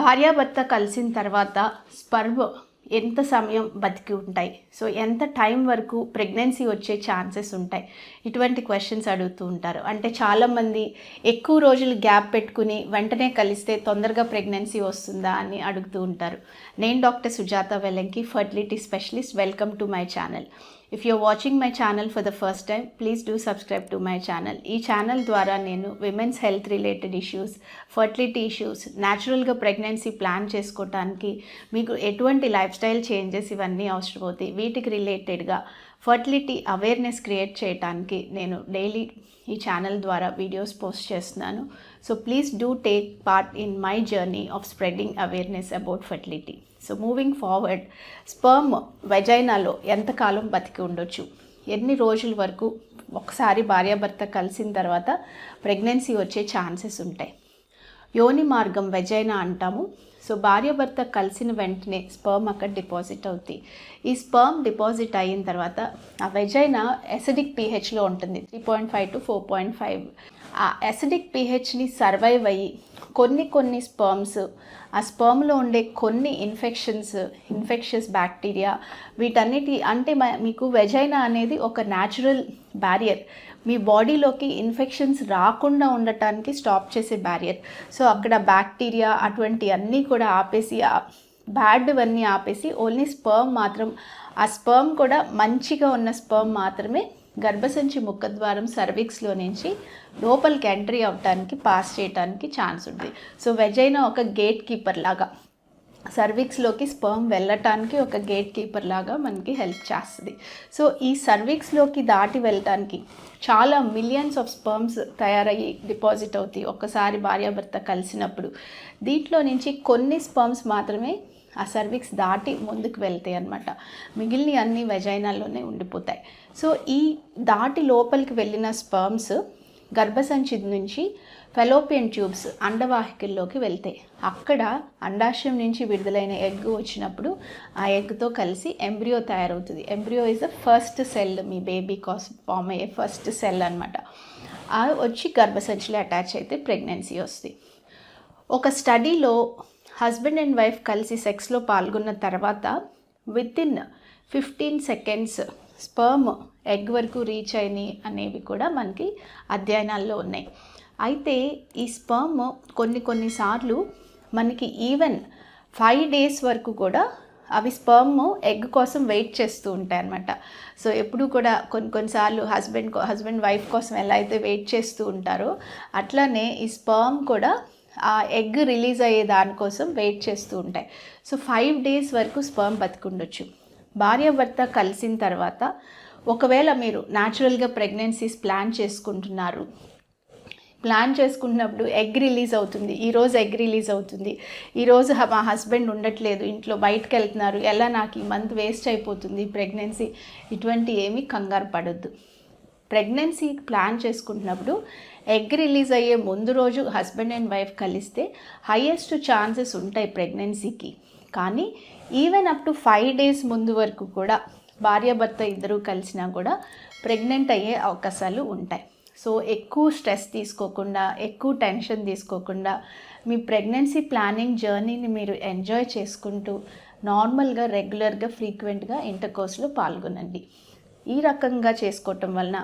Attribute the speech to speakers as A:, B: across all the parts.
A: భార్యాభర్త కలిసిన తర్వాత స్పర్మ్ ఎంత సమయం బతికి ఉంటాయి? సో ఎంత టైం వరకు ప్రెగ్నెన్సీ వచ్చే ఛాన్సెస్ ఉంటాయి? ఇటువంటి క్వశ్చన్స్ అడుగుతూ ఉంటారు. అంటే చాలామంది ఎక్కువ రోజులు గ్యాప్ పెట్టుకుని వెంటనే కలిస్తే తొందరగా ప్రెగ్నెన్సీ వస్తుందా అని అడుగుతూ ఉంటారు. నేను doctor Sujatha Velanki fertility specialist. Welcome to my channel. If you're watching my channel for the first time please do subscribe to my channel ఈ ఛానల్ ద్వారా నేను women's health related issues fertility issues న్యాచురల్గా pregnancy plan చేసుకోవటానికి మీకు ఎటువంటి life style changes ఇవన్నీ అవసరమవుతాయి వీటికి రిలేటెడ్గా ఫర్టిలిటీ అవేర్నెస్ క్రియేట్ చేయడానికి నేను డైలీ ఈ ఛానల్ ద్వారా వీడియోస్ పోస్ట్ చేస్తున్నాను. So please do take part in my journey of spreading awareness about fertility so moving forward sperm వెజైనాలో ఎంతకాలం బతికి ఉండొచ్చు? ఎన్ని రోజుల వరకు ఒకసారి భార్యాభర్త కలిసిన తర్వాత ప్రెగ్నెన్సీ వచ్చే ఛాన్సెస్ ఉంటాయి? యోని మార్గం వెజైనా అంటాము. సో భార్యాభర్త కలిసిన వెంటనే స్పర్మ్ అక్కడ డిపాజిట్ అవుతాయి ఈ స్పర్మ్ డిపాజిట్ అయిన తర్వాత ఆ వెజైనా ఎసిడిక్ పీహెచ్లో ఉంటుంది three point five to four point five ఆ ఎసిడిక్ పీహెచ్ని సర్వైవ్ అయ్యి కొన్ని కొన్ని స్పర్మ్స్ ఆ స్పర్మ్లో ఉండే కొన్ని ఇన్ఫెక్షన్స్ ఇన్ఫెక్షన్స్ బ్యాక్టీరియా వీటన్నిటి అంటే మ- మీకు వెజైనా అనేది ఒక న్యాచురల్ బ్యారియర్ మీ బాడీలోకి ఇన్ఫెక్షన్స్ రాకుండా ఉండటానికి స్టాప్ చేసే బ్యారియర్ సో అక్కడ బ్యాక్టీరియా అటువంటి అన్నీ కూడా ఆపేసి బ్యాడ్వన్నీ ఆపేసి ఓన్లీ స్పర్మ్ మాత్రం ఆ స్పర్మ్ కూడా మంచిగా ఉన్న స్పర్మ్ మాత్రమే గర్భసంచి ముఖద్వారం సర్విక్స్లో నుంచి లోపలికి ఎంట్రీ అవ్వటానికి పాస్ చేయడానికి ఛాన్స్ ఉంది. సో వెజైనా ఒక గేట్ కీపర్ లాగా సర్విక్స్లోకి స్పర్మ్ వెళ్ళటానికి ఒక గేట్ కీపర్ లాగా మనకి హెల్ప్ చేస్తుంది. సో ఈ సర్విక్స్లోకి దాటి వెళ్ళటానికి చాలా మిలియన్స్ ఆఫ్ స్పర్మ్స్ తయారయ్యి డిపాజిట్ అవుతాయి. ఒక్కసారి భార్యాభర్త కలిసినప్పుడు దీంట్లో నుంచి కొన్ని స్పర్మ్స్ మాత్రమే ఆ సర్విక్స్ దాటి ముందుకు వెళ్తాయి అనమాట మిగిలిన అన్ని వెజైనాల్లోనే ఉండిపోతాయి. సో ఈ దాటి లోపలికి వెళ్ళిన స్పర్మ్స్ గర్భసంచి నుంచి ఫెలోపియన్ ట్యూబ్స్ అండవాహికల్లోకి వెళ్తాయి. అక్కడ అండాశయం నుంచి విడుదలైన ఎగ్ వచ్చినప్పుడు ఆ ఎగ్తో కలిసి ఎంబ్రియో తయారవుతుంది. Embryo is the first cell me baby కాస్ ఫామ్ అయ్యే ఫస్ట్ సెల్ అనమాట ఆ వచ్చి గర్భసంచిలో అటాచ్ అయితే ప్రెగ్నెన్సీ వస్తుంది. ఒక స్టడీలో హస్బెండ్ అండ్ వైఫ్ కలిసి సెక్స్లో పాల్గొన్న తర్వాత within fifteen seconds sperm egg వరకు రీచ్ అయినాయి అనేవి కూడా మనకి అధ్యయనాల్లో ఉన్నాయి. అయితే ఈ స్పర్మ్ కొన్ని కొన్నిసార్లు మనకి ఈవెన్ ఫైవ్ డేస్ వరకు కూడా అవి స్పర్మ్ ఎగ్ కోసం వెయిట్ చేస్తూ ఉంటాయి అనమాట సో ఎప్పుడు కూడా కొన్ని కొన్నిసార్లు హస్బెండ్ హస్బెండ్ వైఫ్ కోసం ఎలా అయితే వెయిట్ చేస్తూ ఉంటారో అట్లానే ఈ స్పర్మ్ కూడా ఆ ఎగ్ రిలీజ్ అయ్యే దానికోసం వెయిట్ చేస్తూ ఉంటాయి. సో ఫైవ్ డేస్ వరకు స్పర్మ్ బతికుండొచ్చు. భార్యాభర్త కలిసిన తర్వాత ఒకవేళ మీరు న్యాచురల్గా ప్రెగ్నెన్సీస్ ప్లాన్ చేసుకుంటున్నారు. ప్లాన్ చేసుకున్నప్పుడు ఎగ్ రిలీజ్ అవుతుంది. ఈరోజు ఎగ్ రిలీజ్ అవుతుంది. ఈరోజు మా హస్బెండ్ ఉండట్లేదు. ఇంట్లో బయటకు వెళ్తున్నారు. ఎలా నాకు ఈ మంత్ వేస్ట్ అయిపోతుంది ప్రెగ్నెన్సీ? ఇటువంటి ఏమీ కంగారు పడొద్దు. ప్రెగ్నెన్సీ ప్లాన్ చేసుకుంటున్నప్పుడు ఎగ్ రిలీజ్ అయ్యే ముందు రోజు హస్బెండ్ అండ్ వైఫ్ కలిస్తే హయ్యెస్ట్ ఛాన్సెస్ ఉంటాయి ప్రెగ్నెన్సీకి. కానీ even up to five days ముందు వరకు కూడా భార్యాభర్త ఇద్దరూ కలిసినా కూడా ప్రెగ్నెంట్ అయ్యే అవకాశాలు ఉంటాయి. సో ఎక్కువ స్ట్రెస్ తీసుకోకుండా ఎక్కువ టెన్షన్ తీసుకోకుండా మీ ప్రెగ్నెన్సీ ప్లానింగ్ జర్నీని మీరు ఎంజాయ్ చేసుకుంటూ నార్మల్గా రెగ్యులర్గా ఫ్రీక్వెంట్గా ఇంటర్ కోర్సులో పాల్గొనండి. ఈ రకంగా చేసుకోవటం వలన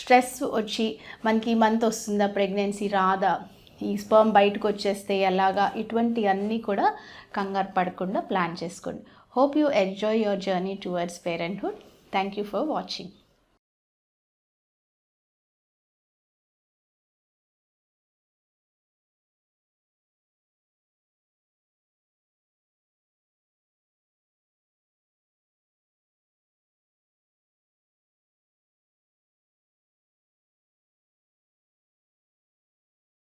A: స్ట్రెస్ వచ్చి మనకి మంత్ వస్తుందా ప్రెగ్నెన్సీ రాదా ఈ స్పర్మ్ బయటకు వచ్చేస్తే ఎలాగా ఇటువంటి అన్నీ కూడా కంగారు పడకుండా ప్లాన్ చేసుకోండి. Hope you enjoy your journey towards parenthood thank you for watching